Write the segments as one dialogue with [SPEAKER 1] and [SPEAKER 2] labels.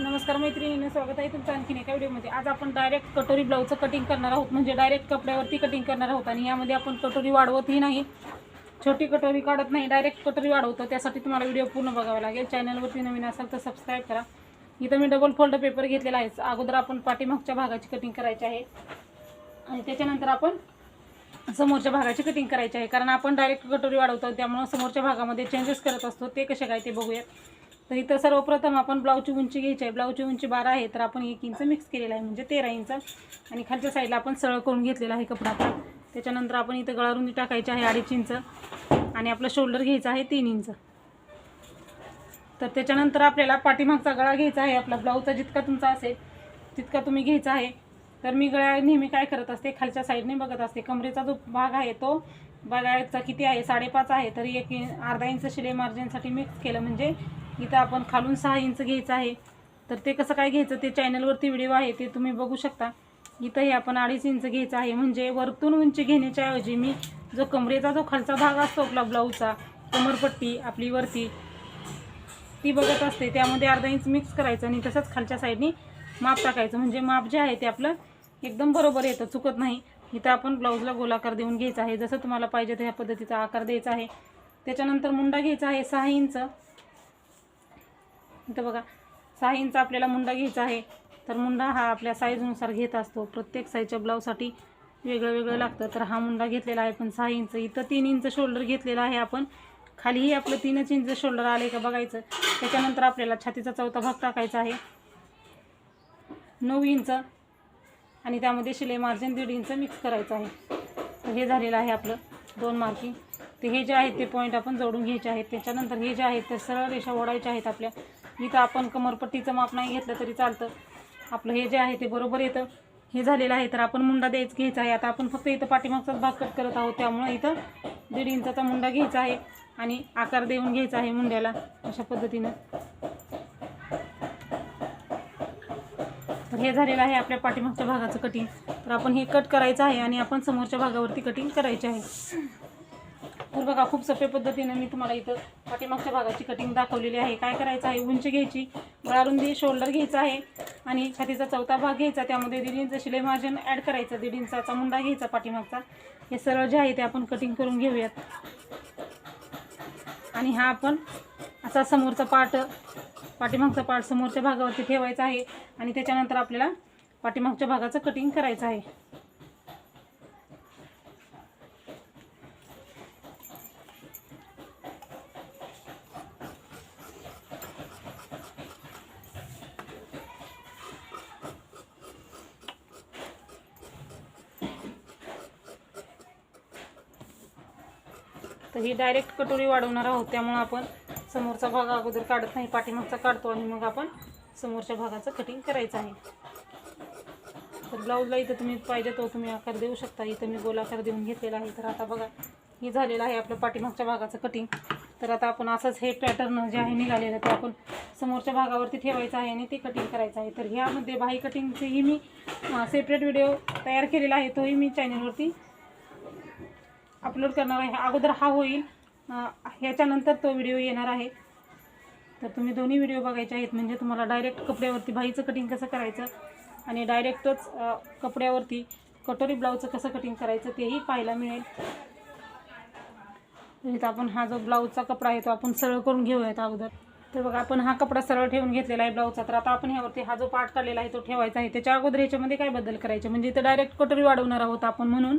[SPEAKER 1] नमस्कार मैत्रिणींना स्वागत आहे तुमचं आणखीन एका व्हिडिओमध्ये. आज आपण डायरेक्ट कटोरी ब्लाऊजचं कटिंग करणार आहोत. म्हणजे डायरेक्ट कपड्यावरती कटिंग करणार आहोत आणि यामध्ये आपण कटोरी वाढवतही नाही. छोटी कटोरी काढत नाही डायरेक्ट कटोरी वाढवतो. त्यासाठी तुम्हाला व्हिडिओ पूर्ण बघावा लागेल. चॅनलवरती नवीन असाल तर सबस्क्राईब करा. इथं मी डबल फोल्ड पेपर घेतलेला आहे. अगोदर आपण पाठीमागच्या भागाची कटिंग करायची आहे. आणि त्याच्यानंतर आपण समोरच्या भागाची कटिंग करायची आहे. कारण आपण डायरेक्ट कटोरी वाढवतो त्यामुळं समोरच्या भागामध्ये चेंजेस करत असतो. ते कसे काय ते बघूयात तर इथं सर्वप्रथम आपण ब्लाऊजची उंची घ्यायची आहे. ब्लाऊजची उंची बारा आहे तर आपण एक इंच मिक्स केलेला आहे म्हणजे तेरा इंच. आणि खालच्या साईडला आपण सरळ करून घेतलेला आहे कपडा तर त्याच्यानंतर आपण इथं गळारुंदी टाकायची आहे अडीच इंच. आणि आपलं शोल्डर घ्यायचं आहे तीन इंच. तर त्याच्यानंतर आपल्याला पाठीमागचा गळा घ्यायचा आहे. आपला ब्लाऊजचा जितका तुमचा असेल तितका तुम्ही घ्यायचा आहे. तर मी गळ्या नेहमी काय करत असते खालच्या साईडने बघत असते. कमरेचा जो भाग आहे तो बघायचा किती आहे? साडेपाच आहे. तरी एक अर्धा इंच शिलाई मार्जिनसाठी मिक्स केलं म्हणजे इथं आपण खालून सहा इंच घ्यायचं आहे. तर ते कसं काय घ्यायचं? ते चॅनलवरती व्हिडिओ आहे ते तुम्ही बघू शकता. इथंही आपण अडीच इंच घ्यायचं आहे. म्हणजे वरतून उंची घेण्याच्या ऐवजी मी जो कमरेचा जो खालचा भाग असतो आपला ब्लाऊजचा कमरपट्टी आपली वरती ती बघत असते. त्यामध्ये अर्धा इंच मिक्स करायचं आणि तसंच खालच्या साईडनी माप टाकायचं. म्हणजे माप जे आहे ते आपलं एकदम बरोबर येतं चुकत नाही. इथं आपण ब्लाऊजला गोलाकार देऊन घ्यायचा आहे. जसं तुम्हाला पाहिजे त्या पद्धतीचा आकार द्यायचा आहे. त्याच्यानंतर मुंडा घ्यायचा आहे सहा इंच. इथं बघा सहा इंच आपल्याला मुंडा घ्यायचा आहे. तर मुंडा हा आपल्या साईजनुसार घेत असतो. प्रत्येक साईजच्या ब्लाऊजसाठी वेगळं वेगळं लागतं. तर हा मुंडा घेतलेला आहे. पण सहा इंच इथं तीन इंच शोल्डर घेतलेला आहे आपण. खालीही आपलं तीनच इंच शोल्डर आले का बघायचं. त्याच्यानंतर आपल्याला छातीचा चौथा भाग टाकायचा आहे. नऊ इंच आणि त्यामध्ये शिलाई मार्जिन दीड इंच मिक्स करायचं आहे. तर हे झालेलं आहे आपलं दोन मार्किंग ते हे जे आहेत ते पॉईंट आपण जोडून घ्यायचे आहेत. त्याच्यानंतर हे जे आहेत ते सरळ रेषा ओढायच्या आहेत आपल्या. इथं आपण कमरपट्टीचं माप नाही घेतलं तरी चालतं. आपलं हे जे आहे ते बरोबर येतं. हे झालेलं आहे तर आपण मुंडा द्यायच घ्यायचा आहे. आता आपण फक्त इथं पाठीमागचाच भाग कट करत आहोत. त्यामुळे इथं दीड इंचाचा मुंडा घ्यायचा आहे आणि आकार देऊन घ्यायचा आहे मुंड्याला अशा पद्धतीनं. तर हे झालेलं आहे आपल्या पाठीमागच्या भागाचं कटिंग तर आपण हे कट करायचं आहे आणि आपण समोरच्या भागावरती कटिंग करायचे आहे. तर बघा खूप सोप्या पद्धतीनं मी तुम्हाला इथं पाठीमागच्या भागाची कटिंग दाखवलेली आहे. काय करायचं आहे? उंची घ्यायची गळारुंदी शोल्डर घ्यायचा आहे आणि छातीचा चौथा भाग घ्यायचा. त्यामध्ये दीड इंच शिलाई मार्जिन ॲड करायचं. दीड इंचाचा मुंडा घ्यायचा पाठीमागचा. हे सरळ जे आहे ते आपण कटिंग करून घेऊयात. आणि हा आपण असा समोरचा पार्ट पाठीमागचा पार्ट समोरच्या भागावरती ठेवायचा आहे आणि त्याच्यानंतर आपल्याला पाठीमागच्या भागाचं कटिंग करायचं आहे. तर ही डायरेक्ट कटोरी वाढवणार आहोत. त्यामुळं आपण समोरचा भाग अगोदर काढत नाही पाठीमागचा काढतो आणि मग आपण समोरच्या भागाचं कटिंग करायचं आहे. तर ब्लाऊजला इथं तुम्ही पाहिजे तो तुम्ही आकार देऊ शकता. इथं मी गोल आकार देऊन घेतलेला आहे. तर आता बघा ही झालेलं आहे आपलं पाठीमागच्या भागाचं कटिंग तर आता आपण असंच हे पॅटर्न जे आहे निघालेलं ते आपण समोरच्या भागावरती ठेवायचं आहे आणि ते कटिंग करायचं आहे. तर ह्यामध्ये बाही कटिंगचेही मी सेपरेट व्हिडिओ तयार केलेला आहे. तोही मी चॅनलवरती अपलोड करणार आहे. अगोदर हा होईल. ह्याच्यानंतर तो व्हिडिओ येणार आहे. तर तुम्ही दोन्ही व्हिडिओ बघायचे आहेत. म्हणजे तुम्हाला डायरेक्ट कपड्यावरती भाईचं कटिंग कसं करायचं आणि डायरेक्टच कपड्यावरती कटोरी ब्लाऊजचं कसं कटिंग करायचं तेही पाहायला मिळेल. तर इथं आपण हा जो ब्लाऊजचा कपडा आहे तो आपण सरळ करून घेऊयात अगोदर. तर बघा आपण हा कपडा सरळ ठेवून घेतलेला आहे ब्लाऊजचा तर आता आपण ह्यावरती हा जो पार्ट काढलेला आहे तो ठेवायचा आहे. त्याच्या अगोदर ह्याच्यामध्ये काय बदल करायचे? म्हणजे इथं डायरेक्ट कटोरी वाढवणार आहोत आपण म्हणून.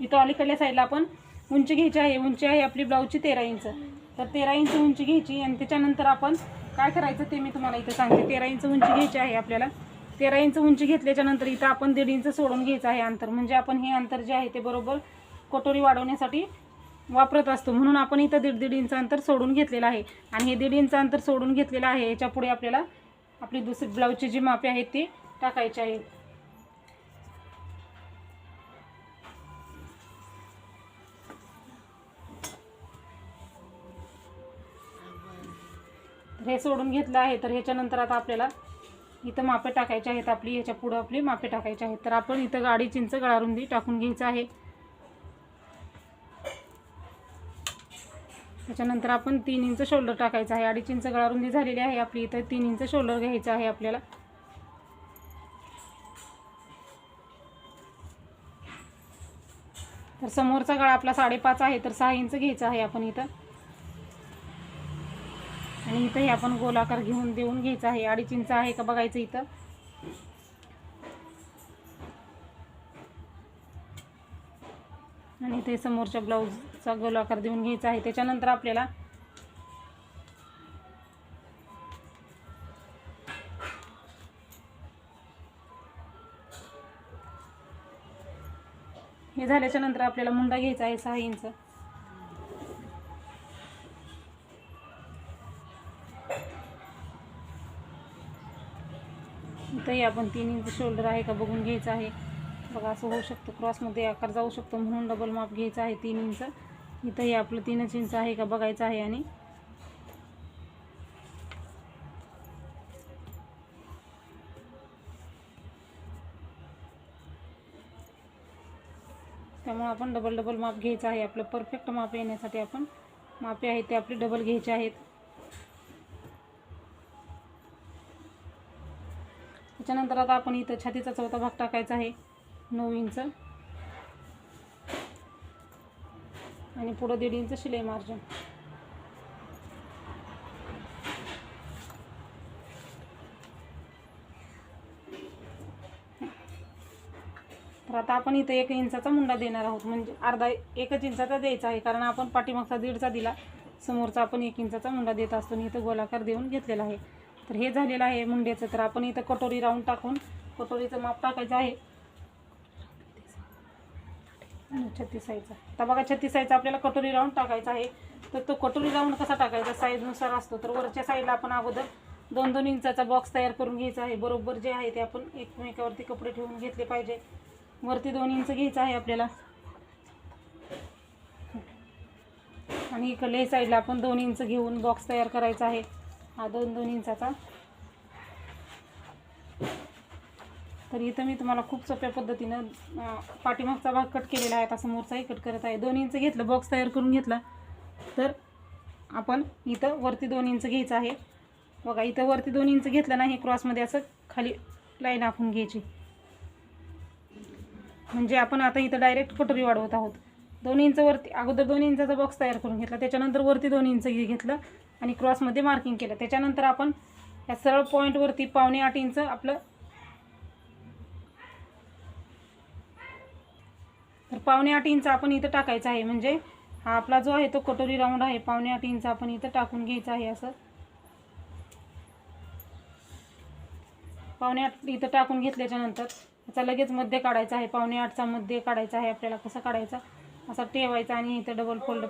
[SPEAKER 1] इथं अलीकडल्या साईडला आपण उंची घ्यायची आहे. उंची आहे आपली ब्लाऊजची तेरा इंच. तर तेरा इंच उंची घ्यायची आणि त्याच्यानंतर आपण काय करायचं ते मी तुम्हाला इथं सांगते. तेरा इंच उंची घ्यायची आहे आपल्याला. तेरा इंच उंची घेतल्याच्यानंतर इथं आपण दीड इंच सोडून घ्यायचं आहे अंतर. म्हणजे आपण हे अंतर जे आहे ते बरोबर कटोरी वाढवण्यासाठी वापरत असतो. म्हणून आपण इथं दीड दीड इंच अंतर सोडून घेतलेलं आहे. आणि हे दीड इंच अंतर सोडून घेतलेलं आहे. याच्यापुढे आपल्याला आपली दुसरी ब्लाऊजची जी मापे आहेत ती टाकायची आहेत तर हे सोडून घेतलं आहे तर ह्याच्यानंतर आता आपल्याला इथं मापे टाकायचे आहेत आपली ह्याच्या पुढं आपली मापे टाकायचे आहेत. तर आपण इथं गाडी चिंच गळारुंदी टाकून घ्यायचं आहे. त्याच्यानंतर आपण तीन इंच शोल्डर टाकायचं आहे. अडीच इंच गळारुंदी झालेली आहे आपली इथं तीन इंच शोल्डर घ्यायचं आहे आपल्याला. तर समोरचा गळा आपला साडेपाच आहे तर सहा इंच घ्यायचा आहे आपण इथं. आणि इथंही आपण गोलाकार घेऊन देऊन घ्यायचा आहे. अडीच इंच आहे का बघायचं इथं? आणि ते समोरच्या ब्लाऊजचा गोलाकार देऊन घ्यायचा आहे. त्याच्यानंतर आपल्याला हे झाल्याच्यानंतर आपल्याला मुंडा घ्यायचा आहे सहा इंच. इथंही आपण तीन इंच शोल्डर आहे का बघून घ्यायचं आहे. बघा असं होऊ शकतं. क्रॉसमध्ये आकार जाऊ शकतो म्हणून डबल माप घ्यायचं आहे तीन इंच. इथंही आपलं तीनच इंच आहे का बघायचं आहे आणि त्यामुळे आपण डबल डबल माप घ्यायचं आहे. आपलं परफेक्ट माप येण्यासाठी आपण मापे आहेत ते आपले डबल घ्यायचे आहेत. त्याच्यानंतर आता आपण इथं छातीचा चौथा भाग टाकायचा आहे नऊ इंच. आणि पुढं दीड इंच शिलाई मार्जिन तर आता आपण इथं एक इंचाचा मुंडा देणार आहोत म्हणजे अर्धा एकच इंचाचा द्यायचा आहे कारण आपण पाठीमागचा दीडचा दिला समोरचा आपण एक इंचाचा मुंडा देत असतो आणि इथं गोलाकार देऊन घेतलेला आहे. तर हे झालेलं आहे मुंड्याचं तर आपण इथं कटोरी राऊंड टाकून कटोरीचं माप टाकायचं आहे. छत्तीस साईजचा आता बघा छत्तीस साईजचा आपल्याला कटोरी राऊंड टाकायचा आहे. तर तो कटोरी राऊंड कसा टाकायचा? साईजनुसार असतो. तर वरच्या साईडला आपण अगोदर दोन दोन इंचाचा बॉक्स तयार करून घ्यायचा आहे. बरोबर जे आहे ते आपण एकमेकावरती कपडे ठेवून घेतले पाहिजे. वरती दोन इंच घ्यायचं आहे आपल्याला. आणि इकडल्याही साईडला आपण दोन इंच घेऊन बॉक्स तयार करायचा आहे. हा दोन दोन इंचाचा. तर इथं मी तुम्हाला खूप सोप्या पद्धतीनं पाठीमागचा भाग कट केलेला आहे आता समोरचाही कट करत आहे. दोन इंच घेतलं बॉक्स तयार करून घेतला. तर आपण इथं वरती दोन इंच घ्यायचं आहे. बघा इथं वरती दोन इंच घेतलं नाही क्रॉसमध्ये असं खाली लाईन आखून घ्यायची. म्हणजे आपण आता इथं डायरेक्ट कटोरी वाढवत आहोत. दोन इंच वरती अगोदर दोन इंचाचा बॉक्स तयार करून घेतला त्याच्यानंतर वरती दोन इंच घेतलं. आणि क्रॉसमध्ये मार्किंग केलं. त्याच्यानंतर आपण या सरळ पॉईंटवरती पावणे आठ इंच आपलं तर पावणे आठ इंच आपण इथं टाकायचं आहे. म्हणजे हा आपला जो आहे तो कटोरी राऊंड आहे. पावणे आठ इंच आपण इथं टाकून घ्यायचं आहे असं. पावणे आठ इथं टाकून घेतल्याच्यानंतर त्याचा लगेच मध्य काढायचा आहे. पावणे आठचा मध्य काढायचा आहे. आपल्याला कसा काढायचा? असा ठेवायचा आणि इथं डबल फोल्ड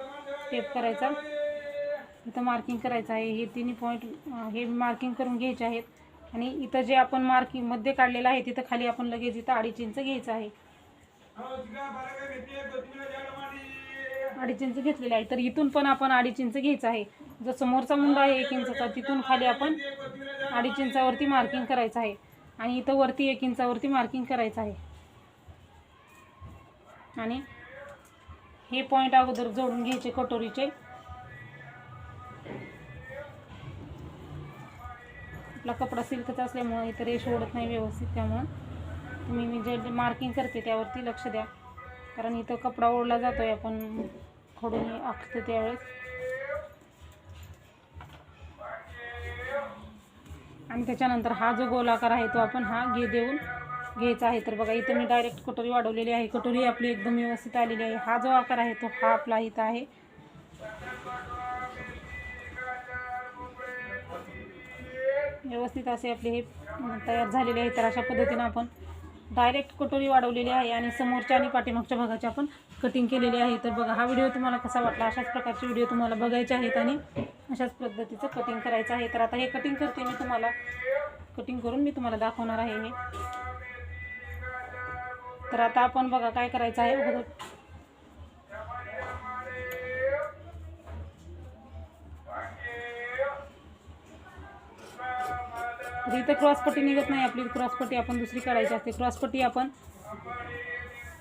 [SPEAKER 1] टेप करायचा. इथं मार्किंग करायचं आहे. हे तिन्ही पॉईंट हे मार्किंग करून घ्यायचे आहेत. आणि इथं जे आपण मार्किंगमध्ये काढलेलं आहे तिथं खाली आपण लगेच इथं अडीच इंच घ्यायचं आहे. अडीच इंच घेतलेलं आहे. तर इथून पण आपण अडीच इंच घ्यायचं आहे. जो समोरचा मुंडा आहे एक इंचाचा तिथून खाली आपण अडीच इंचावरती मार्किंग करायचं आहे. आणि इथं वरती एक इंचावरती मार्किंग करायचं आहे. आणि हे पॉईंट अगोदर जोडून घ्यायचे कटोरीचे. आपला कपडा सिल्कचा असल्यामुळं इथं रेश ओढत नाही व्यवस्थित त्यामुळं. तुम्ही मी जे मार्किंग करते त्यावरती लक्ष द्या. कारण इथं कपडा ओढला जातो आहे आपण खोडून आखतो त्यावेळेस. आणि त्याच्यानंतर हा जो गोलाकार आहे तो आपण हा घे देऊन घ्यायचा आहे. तर बघा इथं मी डायरेक्ट कटोरी वाढवलेली आहे. कटोरी आपली एकदम व्यवस्थित आलेली आहे. हा जो आकार आहे तो हा आपला इथं आहे. व्यवस्थित असे आपले हे तयार झालेले आहे तर अशा पद्धतीनं आपण डायरेक्ट कटोरी वाढवलेली आहे आणि समोरच्या आणि पाठीमागच्या भागाची आपण कटिंग केलेली आहे. तर बघा हा व्हिडिओ तुम्हाला कसा वाटला? अशाच प्रकारचे व्हिडिओ तुम्हाला बघायचे आहेत आणि अशाच पद्धतीचं कटिंग करायचं आहे. तर आता हे कटिंग करते मी तुम्हाला. कटिंग करून मी तुम्हाला दाखवणार आहे हे. तर आता आपण बघा काय करायचं आहे. अगोदर इथं क्रॉसपट्टी निघत नाही आपली क्रॉसपट्टी आपण दुसरी काढायची असते. क्रॉसपट्टी आपण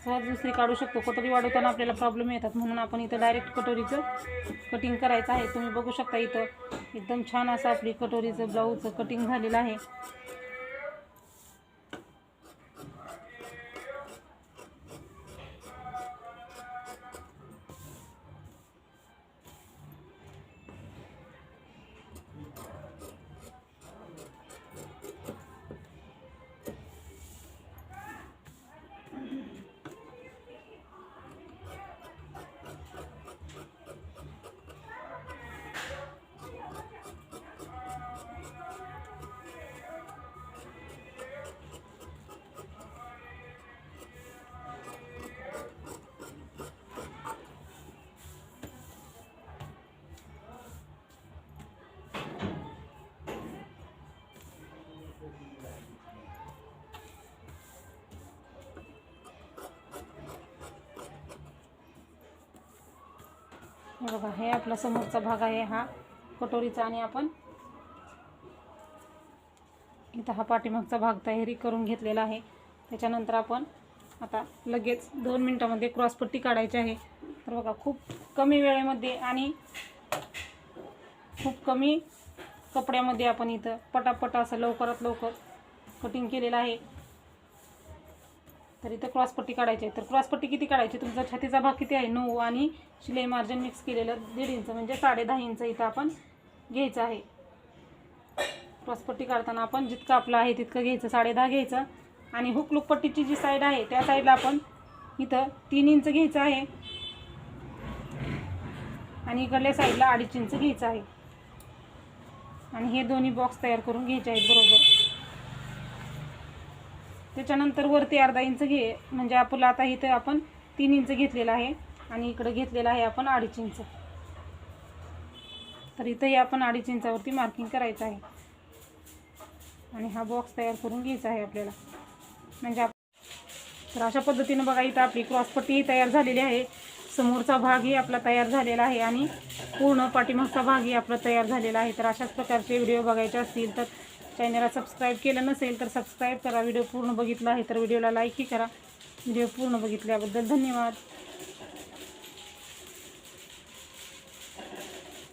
[SPEAKER 1] सहज दुसरी काढू शकतो. कटोरी वाढवताना आपल्याला प्रॉब्लेम येतात. म्हणून आपण इथं डायरेक्ट कटोरीचं कटिंग करायचं आहे. तुम्ही बघू शकता इथं. एकदम छान असं आपली कटोरीचं ब्लाऊजचं कटिंग झालेलं आहे. हे बघा हे आपला समोरचा भाग आहे हा कटोरीचा आणि आपण इथं हा पाठीमागचा भाग तयारी करून घेतलेला आहे. त्याच्यानंतर आपण आता लगेच दोन मिनटामध्ये क्रॉसपट्टी काढायची आहे. तर बघा खूप कमी वेळेमध्ये आणि खूप कमी कपड्यामध्ये आपण इथं पटापट असं लवकरात लवकर कटिंग केलेलं आहे. तर इथं क्रॉसपट्टी काढायची आहे. तर क्रॉसपट्टी किती काढायची? तुमचा छातीचा भाग किती आहे? नऊ आणि शिलाई मार्जिन मिक्स केलेलं दीड इंच म्हणजे साडे दहा इंच इथं आपण घ्यायचं आहे. क्रॉसपट्टी काढताना आपण जितकं आपलं आहे तितकं घ्यायचं साडे दहा घ्यायचं. आणि हुक लुकपट्टीची जी साईड आहे त्या साईडला आपण इथं तीन इंच घ्यायचं आहे. आणि इकडल्या साईडला अडीच इंच घ्यायचं आहे. आणि हे दोन्ही बॉक्स तयार करून घ्यायचे आहेत बरोबर. त्याच्यानंतर वरती अर्धा इंच घे म्हणजे आपलं आता इथं आपण तीन इंच घेतलेलं आहे आणि इकडं घेतलेलं आहे आपण अडीच इंच. तर इथंही आपण अडीच इंचावरती मार्किंग करायचं आहे. आणि हा बॉक्स तयार करून घ्यायचा आहे आपल्याला. म्हणजे आप तर अशा पद्धतीनं बघा इथं आपली क्रॉसपट्टीही तयार झालेली आहे. समोरचा भागही आपला तयार झालेला आहे आणि पूर्ण पाठीमागचा भागही आपला तयार झालेला आहे. तर अशाच प्रकारचे व्हिडिओ बघायचे असतील तर चॅनलला सबस्क्राईब केलं नसेल तर सबस्क्राईब करा. व्हिडिओ पूर्ण बघितला आहे तर व्हिडिओला लाईकही करा. व्हिडिओ पूर्ण बघितल्याबद्दल धन्यवाद.